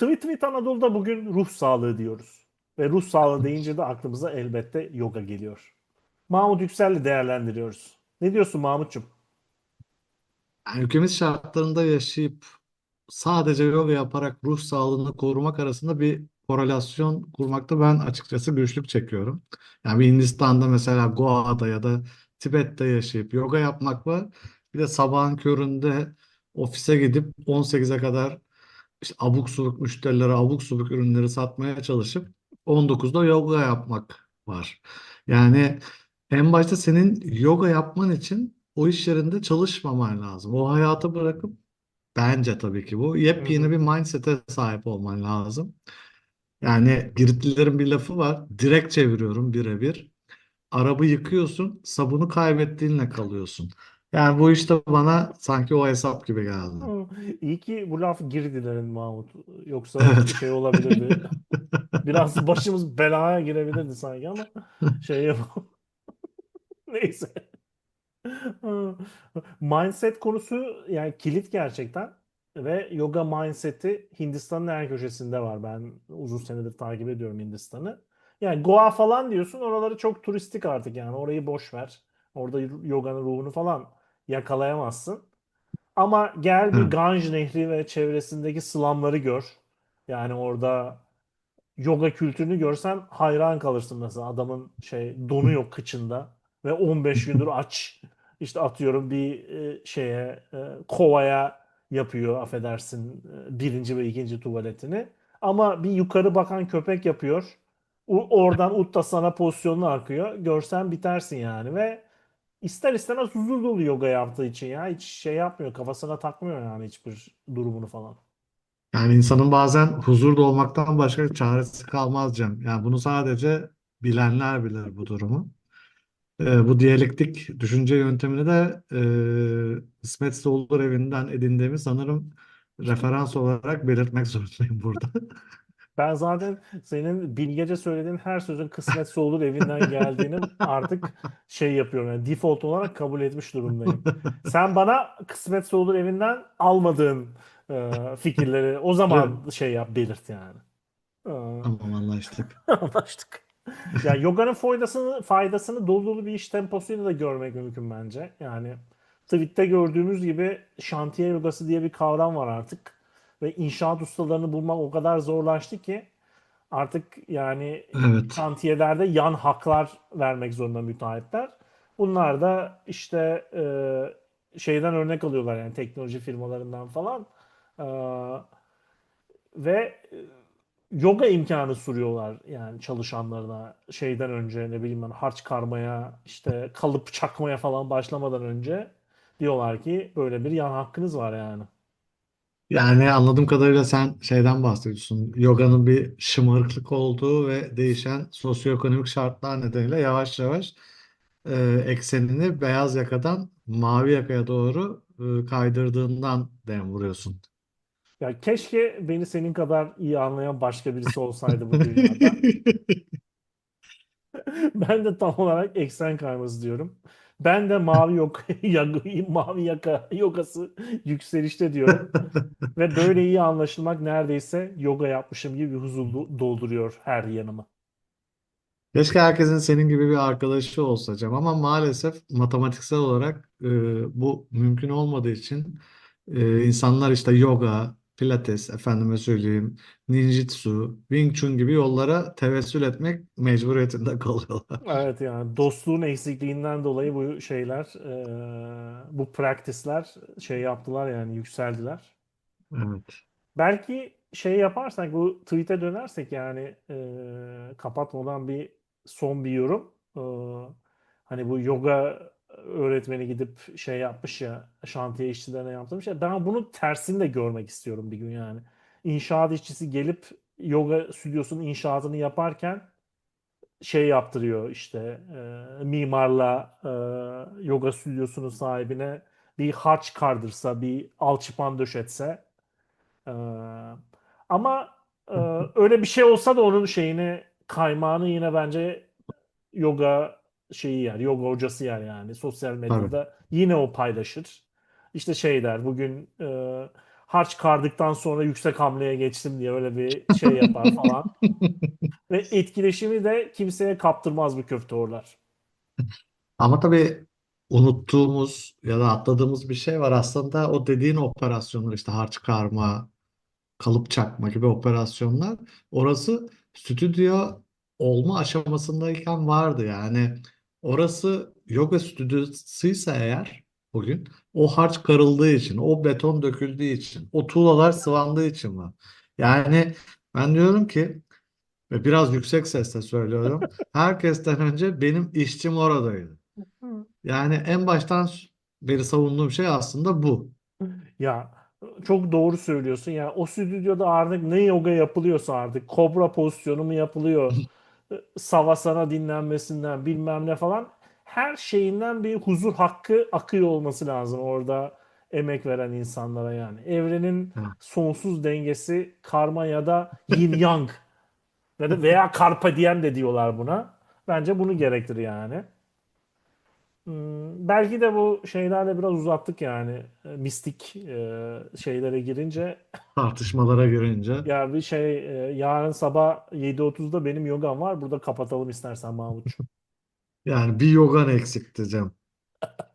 Tweet Tweet Anadolu'da bugün ruh sağlığı diyoruz. Ve ruh sağlığı deyince de aklımıza elbette yoga geliyor. Mahmut Yüksel'le değerlendiriyoruz. Ne diyorsun Mahmut'cum? Ülkemiz şartlarında yaşayıp sadece yoga yaparak ruh sağlığını korumak arasında bir korelasyon kurmakta ben açıkçası güçlük çekiyorum. Yani bir Hindistan'da mesela Goa'da ya da Tibet'te yaşayıp yoga yapmak var. Bir de sabahın köründe ofise gidip 18'e kadar işte abuk subuk müşterilere abuk subuk ürünleri satmaya çalışıp 19'da yoga yapmak var. Yani en başta senin yoga yapman için o iş yerinde çalışmaman lazım. O hayatı bırakıp bence tabii ki bu yepyeni bir mindset'e sahip olman lazım. Yani Giritlilerin bir lafı var. Direkt çeviriyorum birebir. Arabı yıkıyorsun, sabunu kaybettiğinle kalıyorsun. Yani bu işte bana sanki o hesap gibi geldi. İyi ki bu laf girdilerin Mahmut. Yoksa Evet. şey olabilirdi. Biraz başımız belaya girebilirdi sanki ama şey yapalım. Neyse. Mindset konusu yani kilit gerçekten ve yoga mindset'i Hindistan'ın her köşesinde var. Ben uzun senedir takip ediyorum Hindistan'ı. Yani Goa falan diyorsun oraları çok turistik artık yani orayı boş ver. Orada yoganın ruhunu falan yakalayamazsın. Ama gel bir. Ganj Nehri ve çevresindeki slumları gör. Yani orada yoga kültürünü görsen hayran kalırsın mesela. Adamın şey donu yok kıçında ve 15 gündür aç. İşte atıyorum bir e, şeye e, kovaya yapıyor affedersin e, birinci ve ikinci tuvaletini. Ama bir yukarı bakan köpek yapıyor. Oradan Uttasana pozisyonuna akıyor. Görsen bitersin yani ve ister istemez huzur dolu yoga yaptığı için ya. Hiç şey yapmıyor. Kafasına takmıyor yani hiçbir durumunu falan. Yani insanın bazen huzurda olmaktan başka çaresi kalmaz Cem. Yani bunu sadece bilenler bilir bu durumu. Ee, bu diyalektik düşünce yöntemini de e, İsmet Soğulur evinden edindiğimi sanırım referans olarak belirtmek zorundayım burada. Ben zaten senin bilgece söylediğin her sözün kısmetse olur evinden geldiğinin artık şey yapıyorum. Yani default olarak kabul etmiş durumdayım. Sen bana kısmetse olur evinden almadığın e, fikirleri o zaman şey yap belirt yani. E, tamam anlaştık. Anlaştık. Ya yoganın faydasını faydasını dolu dolu bir iş temposuyla da görmek mümkün bence. Yani tweette gördüğümüz gibi şantiye yogası diye bir kavram var artık. Ve inşaat ustalarını bulmak o kadar zorlaştı ki artık yani Evet. şantiyelerde yan haklar vermek zorunda müteahhitler. Bunlar da işte e, şeyden örnek alıyorlar yani teknoloji firmalarından falan. E, ve e, yoga imkanı sunuyorlar yani çalışanlarına şeyden önce ne bileyim ben harç karmaya işte kalıp çakmaya falan başlamadan önce diyorlar ki böyle bir yan hakkınız var yani. Yani anladığım kadarıyla sen şeyden bahsediyorsun. Yoganın bir şımarıklık olduğu ve değişen sosyoekonomik şartlar nedeniyle yavaş yavaş e, eksenini beyaz yakadan mavi yakaya doğru e, kaydırdığından dem vuruyorsun. Ya keşke beni senin kadar iyi anlayan başka birisi olsaydı bu dünyada. Ben de tam olarak eksen kayması diyorum. Ben de mavi yok mavi yaka yogası yükselişte diyorum. Ve böyle iyi anlaşılmak neredeyse yoga yapmışım gibi bir huzur do- dolduruyor her yanımı. Keşke herkesin senin gibi bir arkadaşı olsa Cem ama maalesef matematiksel olarak e, bu mümkün olmadığı için e, insanlar işte yoga, pilates, efendime söyleyeyim, ninjutsu, Wing Chun gibi yollara tevessül etmek mecburiyetinde kalıyorlar. Evet yani dostluğun eksikliğinden dolayı bu şeyler, eee, bu practice'ler şey yaptılar yani yükseldiler. Evet. Belki şey yaparsak bu tweet'e dönersek yani eee, kapatmadan bir son bir yorum. Eee, hani bu yoga öğretmeni gidip şey yapmış ya şantiye işçilerine yaptırmış ya ben bunun tersini de görmek istiyorum bir gün yani. İnşaat işçisi gelip yoga stüdyosunun inşaatını yaparken şey yaptırıyor işte e, mimarla e, yoga stüdyosunun sahibine bir harç kardırsa, bir alçıpan döşetse. E, ama e, öyle bir şey olsa da onun şeyini kaymağını yine bence yoga şeyi yer, yoga hocası yer yani sosyal Tabii. medyada yine o paylaşır. İşte şey der bugün e, harç kardıktan sonra yüksek hamleye geçtim diye öyle bir şey yapar falan. Ve etkileşimi de kimseye kaptırmaz bu köfte orlar. Ama tabii unuttuğumuz ya da atladığımız bir şey var aslında o dediğin operasyonlar işte harç karma, kalıp çakma gibi operasyonlar orası stüdyo olma aşamasındayken vardı yani orası yoga stüdyosuysa eğer bugün o harç karıldığı için o beton döküldüğü için o tuğlalar sıvandığı için var. Yani ben diyorum ki ve biraz yüksek sesle söylüyorum herkesten önce benim işçim oradaydı. Yani en baştan beri savunduğum şey aslında bu. Ya çok doğru söylüyorsun. Yani o stüdyoda artık ne yoga yapılıyorsa artık kobra pozisyonu mu yapılıyor? Savasana dinlenmesinden bilmem ne falan. Her şeyinden bir huzur hakkı akıyor olması lazım orada emek veren insanlara yani. Evrenin sonsuz dengesi karma ya da yin yang veya carpe diem de diyorlar buna. Bence bunu gerektirir yani. Hmm, belki de bu şeylerle biraz uzattık yani. E, Mistik e, şeylere girince. Tartışmalara girince. Ya bir şey e, yarın sabah 7.30'da benim yogam var. Burada kapatalım istersen Mahmut. Yani bir yogan eksikti Cem.